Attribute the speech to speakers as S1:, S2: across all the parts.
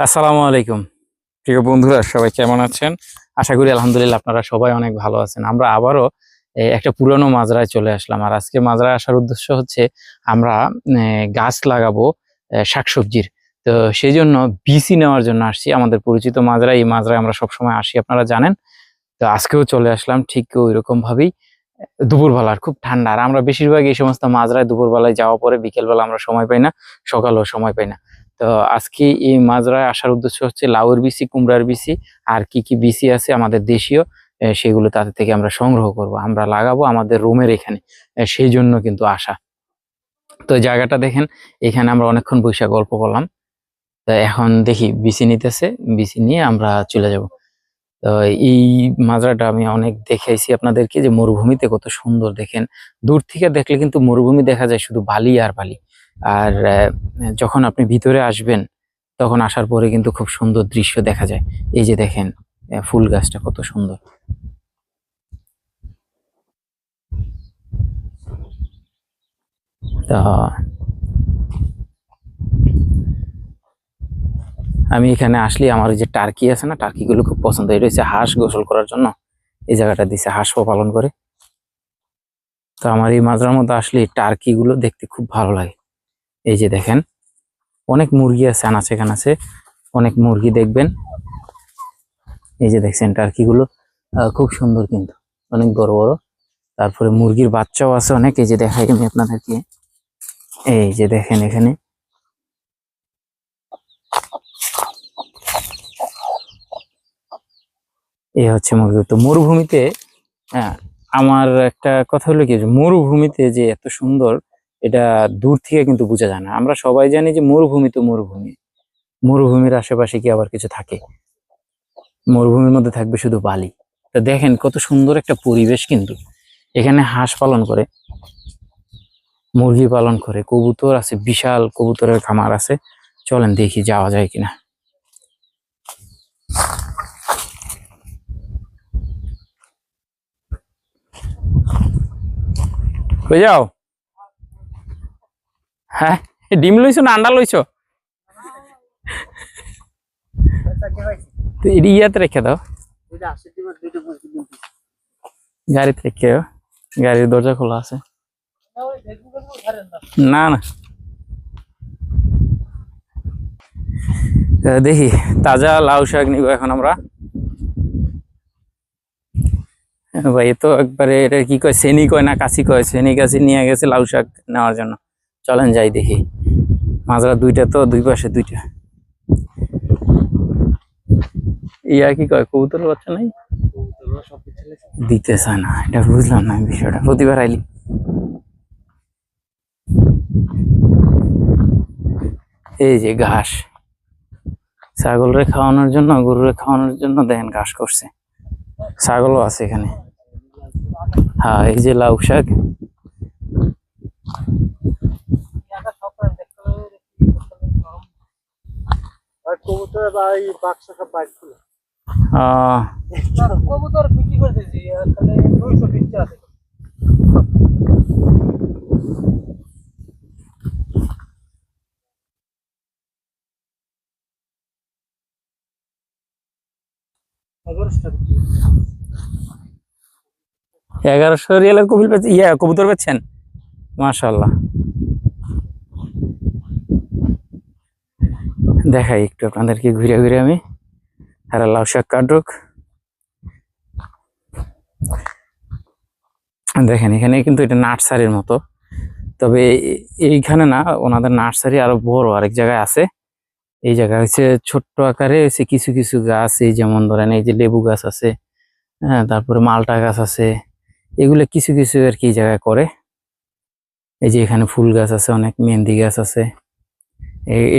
S1: আসসালামু আলাইকুম। প্রিয় বন্ধুরা, সবাই কেমন আছেন? আশা করি আলহামদুলিল্লাহ আপনারা সবাই অনেক ভালো আছেন। আমরা আবারও একটা পুরনো মাজরায় চলে আসলাম। আর আজকে মাজরায় আসার উদ্দেশ্য হচ্ছে, আমরা গাছ লাগাবো শাকসবজির। তো সেই জন্য বিসি নেওয়ার জন্য আসছি। আমাদের পরিচিত মাজরা এই মাজরায় আমরা সবসময় আসি, আপনারা জানেন। তো আজকেও চলে আসলাম ঠিক ওই রকম ভাবেই দুপুরবেলার খুব ঠান্ডা। আর আমরা বেশিরভাগ এই সমস্ত মাজরায় দুপুরবেলায় যাওয়া পরে বিকেলবেলা আমরা সময় পাই না, সকালেও সময় পাই না। তো আজকে এই মাজরায় আসার উদ্দেশ্য হচ্ছে লাউর বিসি কুমড়ার বিসি আর কি কি বিসি আছে আমাদের দেশীয় সেগুলো তাদের থেকে আমরা সংগ্রহ করব। আমরা লাগাবো আমাদের রুমের এখানে সেই জন্য কিন্তু আসা। তো জায়গাটা দেখেন, এখানে আমরা অনেকক্ষণ বৈশাখ গল্প করলাম। তো এখন দেখি বিসি নিতেছে বিসি নিয়ে আমরা চলে যাব। তো এই মাজরাটা আমি অনেক দেখাইছি আপনাদেরকে যে মরুভূমিতে কত সুন্দর দেখেন। দূর থেকে দেখলে কিন্তু মরুভূমি দেখা যায় শুধু বালি আর বালি। আর যখন আপনি ভিতরে আসবেন, তখন আসার পরে কিন্তু খুব সুন্দর দৃশ্য দেখা যায়। এই যে দেখেন ফুল গাছটা কত সুন্দর। তা, আমি এখানে আসলে আমার যে টার্কি আছে না টার্কি গুলো খুব পছন্দ। এটা হচ্ছে হাঁস গোসল করার জন্য। এই জায়গাটা দিছে হাঁস পালন করে। তো আমার এই মাজরার মধ্যে আসলে টার্কি গুলো দেখতে খুব ভালো লাগে। এই যে দেখেন অনেক মুরগি আছে আনাচে কানাচে অনেক মুরগি দেখবেন। এই যে দেখছেন টার্কি গুলো আহ, খুব সুন্দর কিন্তু অনেক বড় বড়। তারপরে মুরগির বাচ্চাও আছে অনেক এই যে দেখাই আমি আপনাদেরকে। এই যে দেখেন এখানে। এই হচ্ছে মুরগি। তো মরুভূমিতে হ্যাঁ আমার একটা কথা হলো কি মরুভূমিতে যে এত সুন্দর এটা দূর থেকে কিন্তু বোঝা যায় না। আমরা সবাই জানি যে মরুভূমি তো মরুভূমি। মরুভূমির আশেপাশে কি আবার কিছু থাকে? মরুভূমির মধ্যে থাকবে শুধু বালি। তা দেখেন কত সুন্দর একটা পরিবেশ কিন্তু। এখানে হাঁস পালন করে, মুরগি পালন করে, কবুতর আছে, বিশাল কবুতরের খামার আছে। চলেন দেখি যাওয়া যায় কিনা। যাও? হ্যাঁ ডিম লইছো না আন্ডা লইছো? ইয়াতে রেখে দাও। গাড়িতে রেখে। গাড়ির দরজা খোলা আছে। না না। দেখি, তাজা লাউ শাক নিব এখন আমরা। ভাই তো একবারে এটা কি কয় সেনি কয় না কাশি কয় সেনি কাশি নিয়ে গেছে লাউ শাক নেওয়ার জন্য। চলেন যাই দেখি। মাজরা দুইটা তো, দুই পাশে দুইটা। ইয়া কি কয়, কবুতর বাচ্চা নাই? দিতে চায় না, এটা বুঝলাম না বিষয়টা। প্রতিবার আইলি। এই যে ঘাস। ছাগলরে খাওয়ানোর জন্য, গরুরে খাওয়ানোর জন্য দেখেন ঘাস করছে। ছাগলও আছে এখানে। হ্যাঁ এই যে লাউ শাক।
S2: কবুতর বিক্রি করে দিয়েছি দুইশো আছে।
S1: এগারোশো রিয়ালের কবিল পেয়েছে? ইয়া কবুতর পেয়েছেন? মাশাল্লাহ দেখাই একটু আপনাদেরকে, ঘুরে ঘুরে আমি। আর লাউ শাক কাটুক। দেখেন, এখানে কিন্তু এটা নার্সারির মতো। তবে এইখানে না, ওনাদের নার্সারি আরও বড় আরেক জায়গায় আছে। এই জায়গায় হচ্ছে ছোট্ট আকারে হচ্ছে কিছু কিছু গাছ, এই যেমন ধরেন এই যে লেবু গাছ আছে হ্যাঁ তারপরে মালটা গাছ আছে। এগুলো কিছু কিছু আর কি জায়গায় করে। এই যে এখানে ফুল গাছ আছে, অনেক মেহেন্দি গাছ আছে।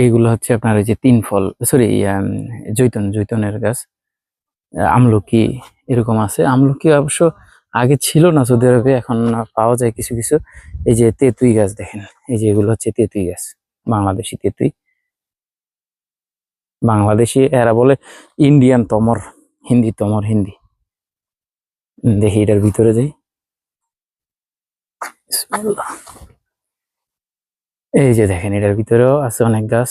S1: এইগুলো হচ্ছে আপনার ওই যে তিন ফল সরি জৈতন, জৈতনের গাছ আমলকি এরকম আছে। আমলকি অবশ্য আগে ছিল না সৌদি আরবে, এখন পাওয়া যায় কিছু কিছু। এই যে তেঁতুই গাছ দেখেন, এই যে এগুলো হচ্ছে তেঁতুই গাছ, বাংলাদেশি তেঁতুই। বাংলাদেশি এরা বলে ইন্ডিয়ান তমর, হিন্দি তমর, হিন্দি। দেখি এটার ভিতরে যাই। এই যে দেখেন, এটার ভিতরেও আছে অনেক গাছ।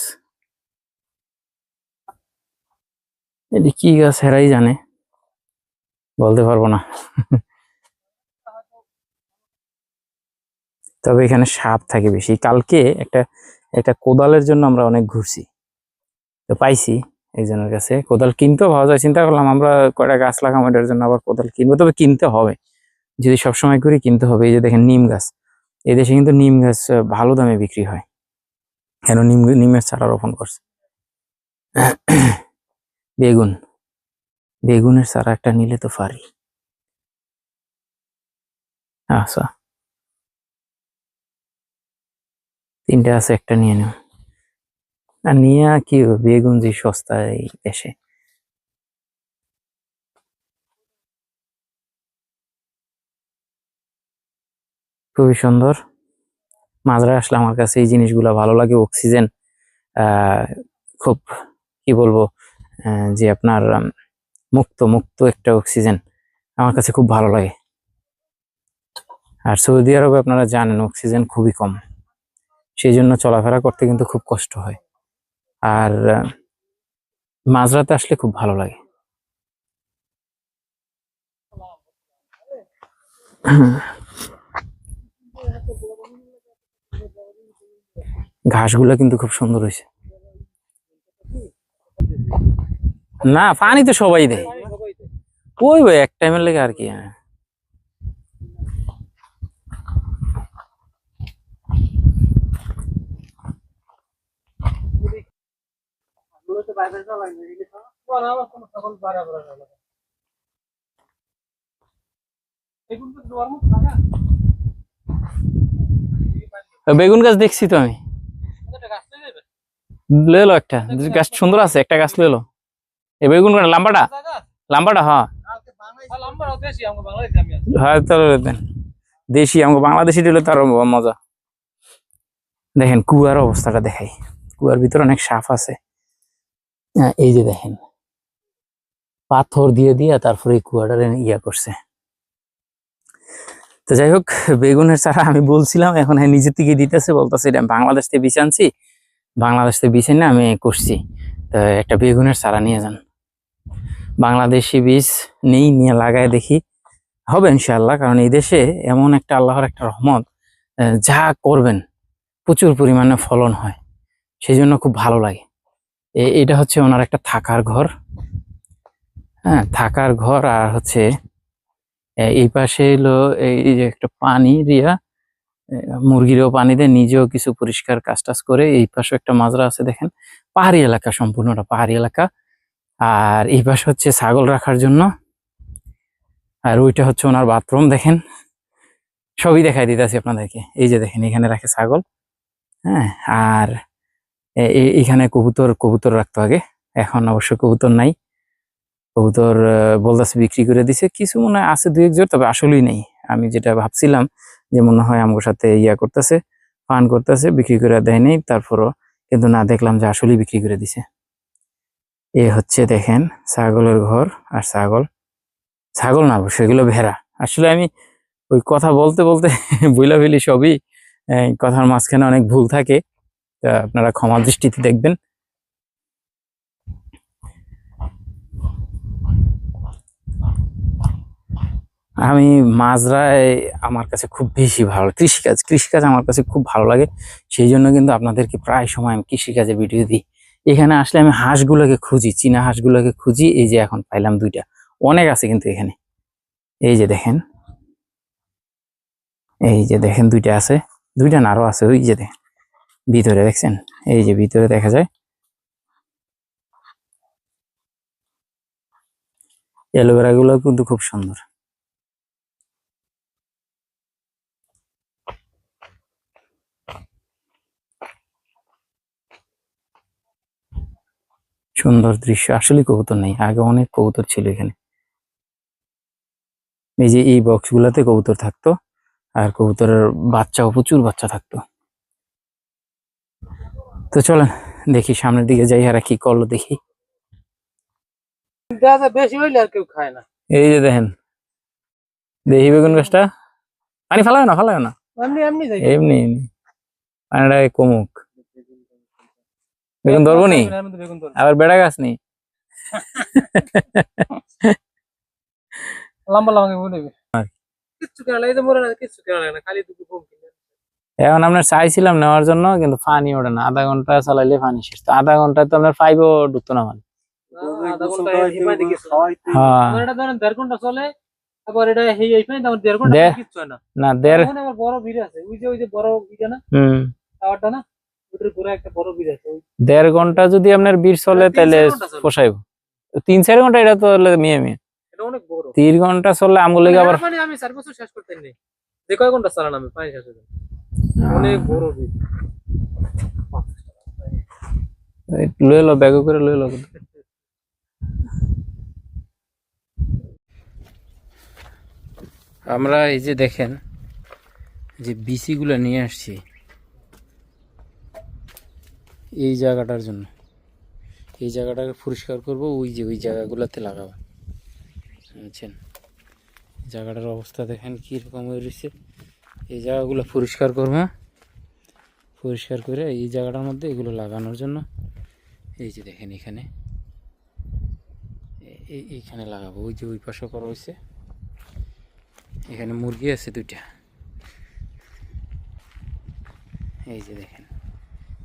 S1: এটি কি গাছ হেরাই জানে? বলতে পারব না। তবে এখানে সাপ থাকে বেশি। কালকে একটা একটা কোদালের জন্য আমরা অনেক ঘুরছি। তো পাইছি একজনের কাছে। কোদাল কিনতেও পাওয়া যায়, চিন্তা করলাম আমরা কয়টা গাছ লাগাম এটার জন্য আবার কোদাল কিনবো। তবে কিনতে হবে। যদি সবসময় করি কিনতে হবে। এই যে দেখেন, নিম গাছ। এই দেশে কিন্তু নিম গাছ ভালো দামে বিক্রি হয়। কেন নিম নিমের চারা রোপণ করছে? বেগুন। বেগুনের চারা একটা নিলে তো পারি। আচ্ছা। তিনটা আছে, একটা নিয়ে নেব আর নিয়ে কি? বেগুন যে সস্তা এই দেশে খুবই সুন্দর। মাঝরায় আসলে আমার কাছে এই জিনিসগুলো ভালো লাগে অক্সিজেন খুব, কি বলব যে আপনার মুক্ত মুক্ত একটা অক্সিজেন আমার কাছে খুব ভালো লাগে। আর সৌদি আরবে আপনারা জানেন অক্সিজেন খুবই কম সেই জন্য চলাফেরা করতে কিন্তু খুব কষ্ট হয়। আর মাঝরাতে আসলে খুব ভালো লাগে। ঘাসগুলো কিন্তু খুব সুন্দর হয়েছে না, পানি তো সবাই দেয় ওই ওই, এক টাইমের লেগে আর কি হ্যাঁ
S2: এগুলো। এগুলো তো।
S1: বেগুন গাছ দেখছি তো আমি।
S2: একটা গাছ নিয়ে যাবে।
S1: লে এলো একটা। গাছ সুন্দর আছে একটা গাছ লে এলো এই বেগুন কোনটা? লাম্বাটা? লাম্বাটা হ্যাঁ। হ্যাঁ দেশি বাংলাদেশি দিলে তার মজা। দেখেন কুয়ার অবস্থাটা দেখাই। কুয়ার ভিতরে অনেক সাপ আছে। হ্যাঁ, এই যে দেখেন। পাথর দিয়ে দিয়ে তারপরে এই ইয়া করছে। তো যাই হোক, বেগুনের চারা আমি বলছিলাম, এখন হ্যাঁ নিজের থেকে দিতেছে, বলতেছে এটা বাংলাদেশ থেকে বিষ আনছি। বাংলাদেশ থেকে বিষ এনে আমি করছি। তো একটা বেগুনের চারা নিয়ে যান। বাংলাদেশি বীজ নেই, নিয়ে লাগায় দেখি। হবে ইনশাআল্লাহ, কারণ এই দেশে এমন একটা আল্লাহর একটা রহমত যা করবেন, প্রচুর পরিমাণে ফলন হয়। সেই জন্য খুব ভালো লাগে। এটা হচ্ছে ওনার একটা থাকার ঘর। হ্যাঁ থাকার ঘর আর হচ্ছে এই পাশে এলো এই যে একটা পানি এ, মুরগিরও পানি দেয় নিজেও কিছু পরিষ্কার কাজ টাজ করে এই পাশে একটা মাজরা আছে দেখেন। পাহাড়ি এলাকা সম্পূর্ণটা পাহাড়ি এলাকা। আর এই পাশে হচ্ছে ছাগল রাখার জন্য। আর ওইটা হচ্ছে ওনার বাথরুম দেখেন। সবই দেখাই দিতেছি আপনাদেরকে। এই যে দেখেন এখানে রাখে ছাগল। হ্যাঁ আর এখানে কবুতর কবুতর রাখতো আগে। এখন অবশ্য কবুতর নাই। কবুতর বলতেছে বিক্রি করে দিছে। কিছু মনে আছে দুই এক জোড় তবে আসলেই নেই। আমি যেটা ভাবছিলাম যে মনে হয় আমার সাথে ইয়া করতেছে, ফান করতেছে, বিক্রি করে দেয় নেই, তারপরও কিন্তু না দেখলাম যে আসলেই বিক্রি করে দিছে। এ হচ্ছে দেখেন, ছাগলের ঘর আর ছাগল। ছাগল না, সেগুলো ভেড়া। আসলে আমি ওই কথা বলতে বলতে বইলা সবই কথার মাঝখানে অনেক ভুল থাকে। আপনারা ক্ষমা দৃষ্টিতে দেখবেন। আমি মাজরায় আমার কাছে খুব বেশি ভালো। কৃষিকাজ কৃষিকাজ আমার কাছে খুব ভালো লাগে। সেই জন্য কিন্তু আপনাদেরকে প্রায় সময় আমি কৃষিকাজে ভিডিও দিই। এখানে আসলে আমি হাঁসগুলোকে খুঁজি, চীনা হাঁসগুলোকে খুঁজি। এই যে এখন পাইলাম দুইটা। অনেক আছে কিন্তু এখানে। এই যে দেখেন। এই যে দেখেন দুইটা আছে। দুইটা নারো আছে, ওই যে দেখেন। ভিতরে দেখছেন? এই যে ভিতরে দেখা যায়। অ্যালোভেরা গুলো কিন্তু খুব সুন্দর। সুন্দর দৃশ্য। আসলে কবুতর নেই। আগে অনেক কবুতর ছিল এখানে। এই যে এই বক্স গুলাতে কবুতর থাকতো আর কবুতরের বাচ্চাও প্রচুর বাচ্চা থাকতো। তো চলেন দেখি সামনের দিকে যাই আর কি করল দেখি।
S2: বেশি হইলে আর কেউ খায় না।
S1: এই যে দেখেন দেখি বেগুন গাছটা। পানি ফালায় না ফালায় না।
S2: এমনি এমনি যাই।
S1: এমনি এমনি। পানিটা কমুক। বেগুন ধরবো নি। আবার বেড়া গাছ
S2: লম্বা লম্বা নেবে না কিনে
S1: এখন আপনার চাইছিলাম নেওয়ার জন্য কিন্তু পানি ওঠে না আধা ঘণ্টা চালাইলে পানি শেষ। তো আধা ঘন্টায় তো আপনার পাইপও ঢুকতো না মানে।
S2: আমার না।
S1: দেড়
S2: বড় ভিড় আছে ওই যে ওই যে বড় না?
S1: দেড় ঘণ্টা যদি আপনার বীর চলে তাহলে
S2: চার
S1: পোষাইব। তিন চার ঘণ্টা এটা তো মেয়ে মেয়ে। তিন ঘণ্টা চললে আমগুলো আবার
S2: মানে আমি চার বছর শেষ করতে নেই যে কয় ঘণ্টা চালান আমি পানি শেষ হয়ে অনেক বড় ভিড়
S1: লয়ে লো ব্যাগ করে লয়ে লো। আমরা এই যে দেখেন যে বিসি গুলো নিয়ে আসছি। এই জায়গাটার জন্য। এই জায়গাটাকে পরিষ্কার করব, ওই যে, ওই জায়গাগুলোতে লাগাবো। বুঝছেন? জায়গাটার অবস্থা দেখেন কীরকম হয়ে রয়েছে। এই জায়গাগুলো পরিষ্কার করব। পরিষ্কার করে এই জায়গাটার মধ্যে এগুলো লাগানোর জন্য এই যে দেখেন এখানে। এইখানে লাগাবো। ওই যে ওই পাশে করা হয়েছে। এখানে মুরগি আছে দুইটা। এই যে দেখেন।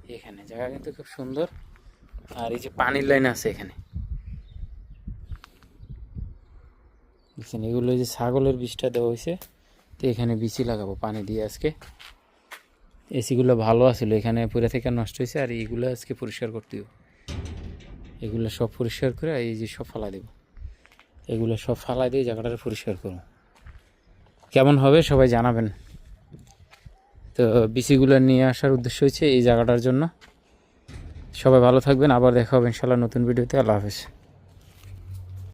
S1: এখানে। জায়গা কিন্তু খুব সুন্দর। আর এই যে পানির লাইন আছে এখানে। দেখছেন, এগুলো যে ছাগলের বীজটা দেওয়া হয়েছে। তো এখানে বিচি লাগাবো পানি দিয়ে আজকে। এসিগুলো ভালো আছিল, এখানে পুরা থেকে নষ্ট হয়েছে, আর এইগুলো আজকে পরিষ্কার করতে দেবো এগুলো সব পরিষ্কার করে এই যে সব ফালা দেবো। এগুলো সব ফালা দিয়ে জায়গাটা পরিষ্কার করব। কেমন হবে সবাই জানাবেন। তো বিসিগুলো নিয়ে আসার উদ্দেশ্য হয়েছে এই জায়গাটার জন্য। সবাই ভালো থাকবেন, আবার দেখা হবে ইনশাল্লাহ নতুন ভিডিওতে। আল্লাহ হাফেজ।